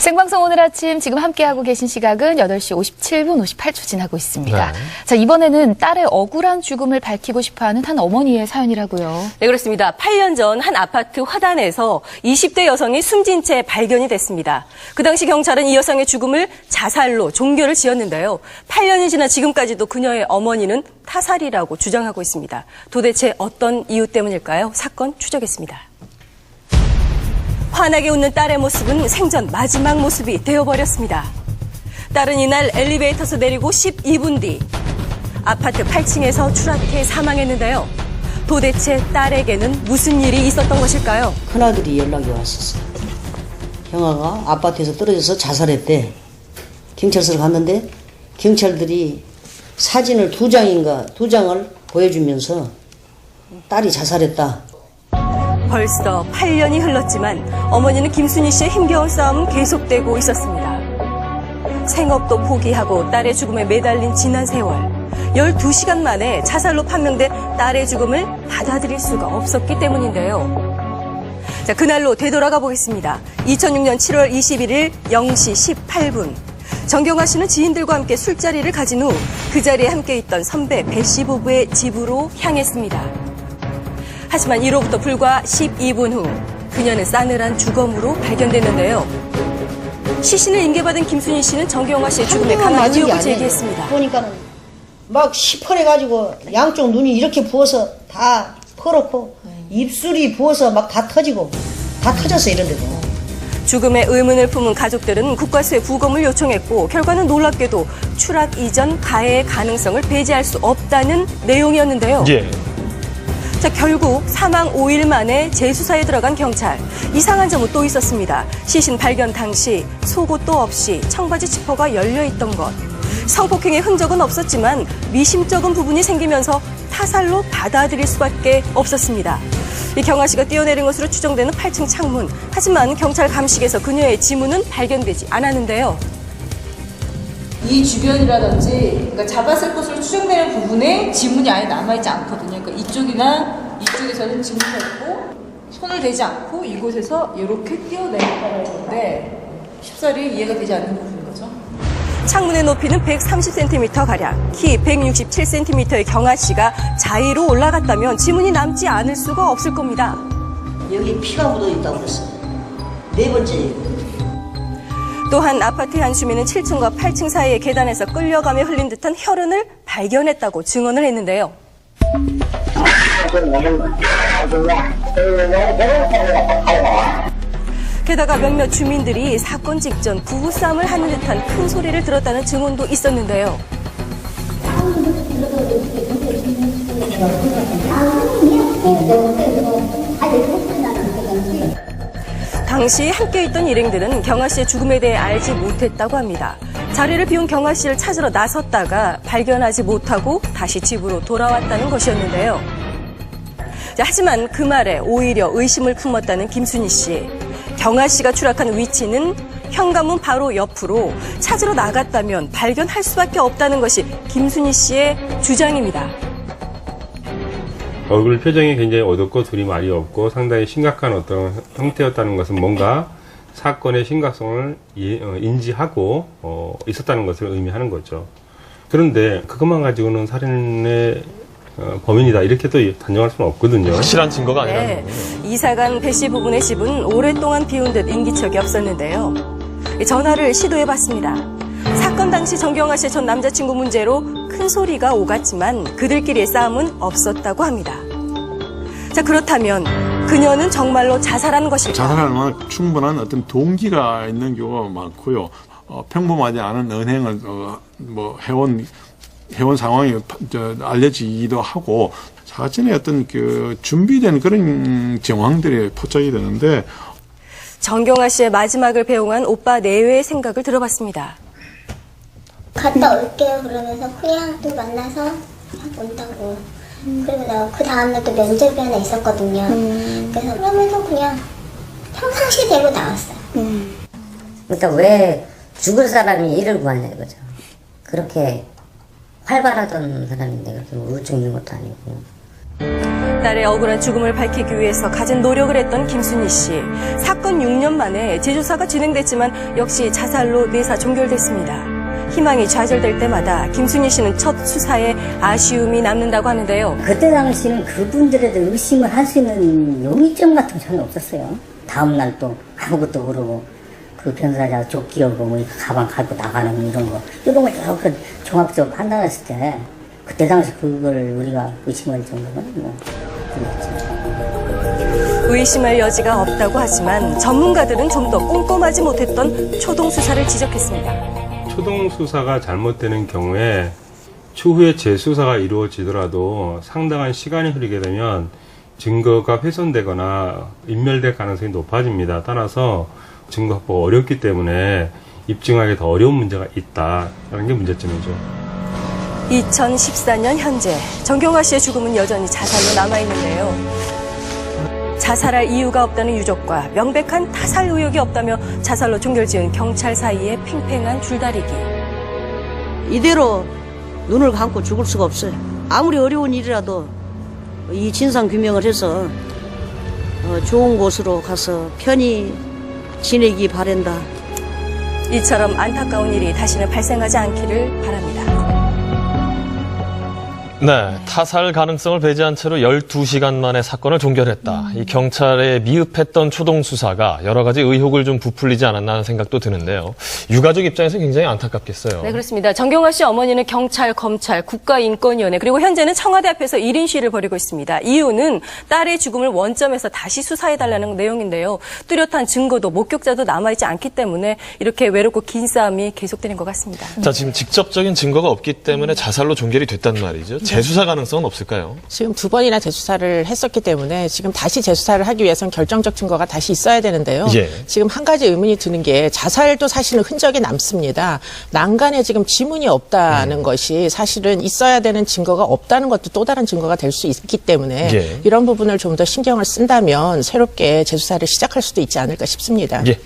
생방송 오늘 아침 지금 함께하고 계신 시각은 8시 57분 58초 지나고 있습니다. 네. 자, 이번에는 딸의 억울한 죽음을 밝히고 싶어 하는 한 어머니의 사연이라고요. 네, 그렇습니다. 8년 전 한 아파트 화단에서 20대 여성이 숨진 채 발견이 됐습니다. 그 당시 경찰은 이 여성의 죽음을 자살로 종결을 지었는데요. 8년이 지나 지금까지도 그녀의 어머니는 타살이라고 주장하고 있습니다. 도대체 어떤 이유 때문일까요? 사건 추적했습니다. 환하게 웃는 딸의 모습은 생전 마지막 모습이 되어버렸습니다. 딸은 이날 엘리베이터에서 내리고 12분 뒤 아파트 8층에서 추락해 사망했는데요. 도대체 딸에게는 무슨 일이 있었던 것일까요? 큰아들이 연락이 왔었어. 형아가 아파트에서 떨어져서 자살했대. 경찰서를 갔는데 경찰들이 사진을 두 장인가 두 장을 보여주면서 딸이 자살했다. 벌써 8년이 흘렀지만 어머니는 김순희 씨의 힘겨운 싸움은 계속되고 있었습니다. 생업도 포기하고 딸의 죽음에 매달린 지난 세월. 12시간 만에 자살로 판명된 딸의 죽음을 받아들일 수가 없었기 때문인데요. 자, 그날로 되돌아가 보겠습니다. 2006년 7월 21일 0시 18분. 정경화 씨는 지인들과 함께 술자리를 가진 후 그 자리에 함께 있던 선배 배 씨 부부의 집으로 향했습니다. 하지만 이로부터 불과 12분 후 그녀는 싸늘한 주검으로 발견됐는데요. 시신을 인계받은 김순희 씨는 정경화 씨의 죽음에 한 명은 강한 맞은 게 의혹을. 제기했습니다. 보니까는 막 시퍼래가지고 양쪽 눈이 이렇게 부어서 다 퍼렇고 입술이 부어서 막 다 터지고 다 터졌어 이런 데도. 죽음의 의문을 품은 가족들은 국과수에 부검을 요청했고 결과는 놀랍게도 추락 이전 가해의 가능성을 배제할 수 없다는 내용이었는데요. 예. 자, 결국 사망 5일 만에 재수사에 들어간 경찰. 이상한 점은 또 있었습니다. 시신 발견 당시 속옷도 없이 청바지 지퍼가 열려 있던 것. 성폭행의 흔적은 없었지만 미심쩍은 부분이 생기면서 타살로 받아들일 수밖에 없었습니다. 이 경아 씨가 뛰어내린 것으로 추정되는 8층 창문. 하지만 경찰 감식에서 그녀의 지문은 발견되지 않았는데요. 이 주변이라든지 그러니까 잡았을 것으로 추정되는 부분에 지문이 아예 남아있지 않거든요. 그러니까 이쪽이나 이쪽에서는 지문이 없고 손을 대지 않고 이곳에서 이렇게 뛰어내렸다는 건데 쉽사리 이해가 되지 않는 부분인 거죠. 창문의 높이는 130cm 가량, 키 167cm의 경아 씨가 자의로 올라갔다면 지문이 남지 않을 수가 없을 겁니다. 여기 피가 묻어 있다고 그랬어. 네 번째. 또한 아파트의 한 주민은 7층과 8층 사이의 계단에서 끌려가며 흘린 듯한 혈흔을 발견했다고 증언을 했는데요. 게다가 몇몇 주민들이 사건 직전 부부싸움을 하는 듯한 큰 소리를 들었다는 증언도 있었는데요. 당시 함께 있던 일행들은 경아 씨의 죽음에 대해 알지 못했다고 합니다. 자리를 비운 경아 씨를 찾으러 나섰다가 발견하지 못하고 다시 집으로 돌아왔다는 것이었는데요. 자, 하지만 그 말에 오히려 의심을 품었다는 김순희 씨. 경아 씨가 추락한 위치는 현관문 바로 옆으로 찾으러 나갔다면 발견할 수밖에 없다는 것이 김순희 씨의 주장입니다. 얼굴 표정이 굉장히 어둡고 둘이 말이 없고 상당히 심각한 어떤 형태였다는 것은 뭔가 사건의 심각성을 이- 어, 인지하고 어, 있었다는 것을 의미하는 거죠. 그런데 그것만 가지고는 살인의 어, 범인이다 이렇게 또 단정할 수는 없거든요. 확실한 증거가 아니라는 네. 거군요. 이사간 배씨 부부의 집은 오랫동안 비운 듯 인기척이 없었는데요. 전화를 시도해봤습니다. 사건 당시 정경아 씨의 전 남자친구 문제로 큰 소리가 오갔지만 그들끼리의 싸움은 없었다고 합니다. 자, 그렇다면 그녀는 정말로 자살한 것일까? 자살하는 충분한 어떤 동기가 있는 경우가 많고요. 어, 평범하지 않은 은행을 어, 뭐 해온 해온 상황이 파- 저, 알려지기도 하고 사전에 어떤 그 준비된 그런 정황들이 포착이 되는데 정경아 씨의 마지막을 배웅한 오빠 내외의 생각을 들어봤습니다. 갔다 올게요 그러면서 또 만나서 온다고 그리고 나 그 다음날 또 면접이 하나 있었거든요 그래서 그러면서 그냥 평상시 대로 나왔어요 그러니까 왜 죽을 사람이 일을 구하냐 이거죠. 그렇게 활발하던 사람인데 그렇게 우울증 있는 것도 아니고 딸의 억울한 죽음을 밝히기 위해서 가진 노력을 했던 김순희 씨. 사건 6년 만에 재조사가 진행됐지만 역시 자살로 내사 종결됐습니다. 희망이 좌절될 때마다 김순희 씨는 첫 수사에 아쉬움이 남는다고 하는데요. 그때 당시는 그분들에 대해 의심을 할 수 있는 용의점 같은 거 전혀 없었어요. 다음날 또 아무것도 모르고 그 변사자 조끼하고 뭐 가방 갖고 나가는 이런 거 이런 걸그 종합적으로 판단했을 때 그때 당시 그걸 우리가 의심할 정도는 뭐 그렇지. 의심할 여지가 없다고 하지만 전문가들은 좀 더 꼼꼼하지 못했던 초동 수사를 지적했습니다. 초동 수사가 잘못되는 경우에 추후에 재수사가 이루어지더라도 상당한 시간이 흐르게 되면 증거가 훼손되거나 인멸될 가능성이 높아집니다. 따라서 증거 확보가 어렵기 때문에 입증하기 더 어려운 문제가 있다라는 게 문제점이죠. 2014년 현재 정경화 씨의 죽음은 여전히 자살로 남아 있는데요. 자살할 이유가 없다는 유족과 명백한 타살 의혹이 없다며 자살로 종결지은 경찰 사이의 팽팽한 줄다리기. 이대로 눈을 감고 죽을 수가 없어요. 아무리 어려운 일이라도 이 진상 규명을 해서 어, 좋은 곳으로 가서 편히 지내기 바란다. 이처럼 안타까운 일이 다시는 발생하지 않기를 바랍니다. 네, 타살 가능성을 배제한 채로 12시간 만에 사건을 종결했다. 이 경찰의 미흡했던 초동 수사가 여러 가지 의혹을 좀 부풀리지 않았나 하는 생각도 드는데요. 유가족 입장에서 굉장히 안타깝겠어요. 네, 그렇습니다. 정경화 씨 어머니는 경찰, 검찰, 국가인권위원회 그리고 현재는 청와대 앞에서 1인 시위를 벌이고 있습니다. 이유는 딸의 죽음을 원점에서 다시 수사해달라는 내용인데요. 뚜렷한 증거도 목격자도 남아있지 않기 때문에 이렇게 외롭고 긴 싸움이 계속되는 것 같습니다. 자, 지금 직접적인 증거가 없기 때문에 자살로 종결이 됐단 말이죠. 재수사 가능성은 없을까요? 지금 두 번이나 재수사를 했었기 때문에 지금 다시 재수사를 하기 위해서는 결정적 증거가 다시 있어야 되는데요. 예. 지금 한 가지 의문이 드는 게 자살도 사실은 흔적이 남습니다. 난간에 지금 지문이 없다는 음. 것이 사실은 있어야 되는 증거가 없다는 것도 또 다른 증거가 될 수 있기 때문에 예. 이런 부분을 좀 더 신경을 쓴다면 새롭게 재수사를 시작할 수도 있지 않을까 싶습니다. 예,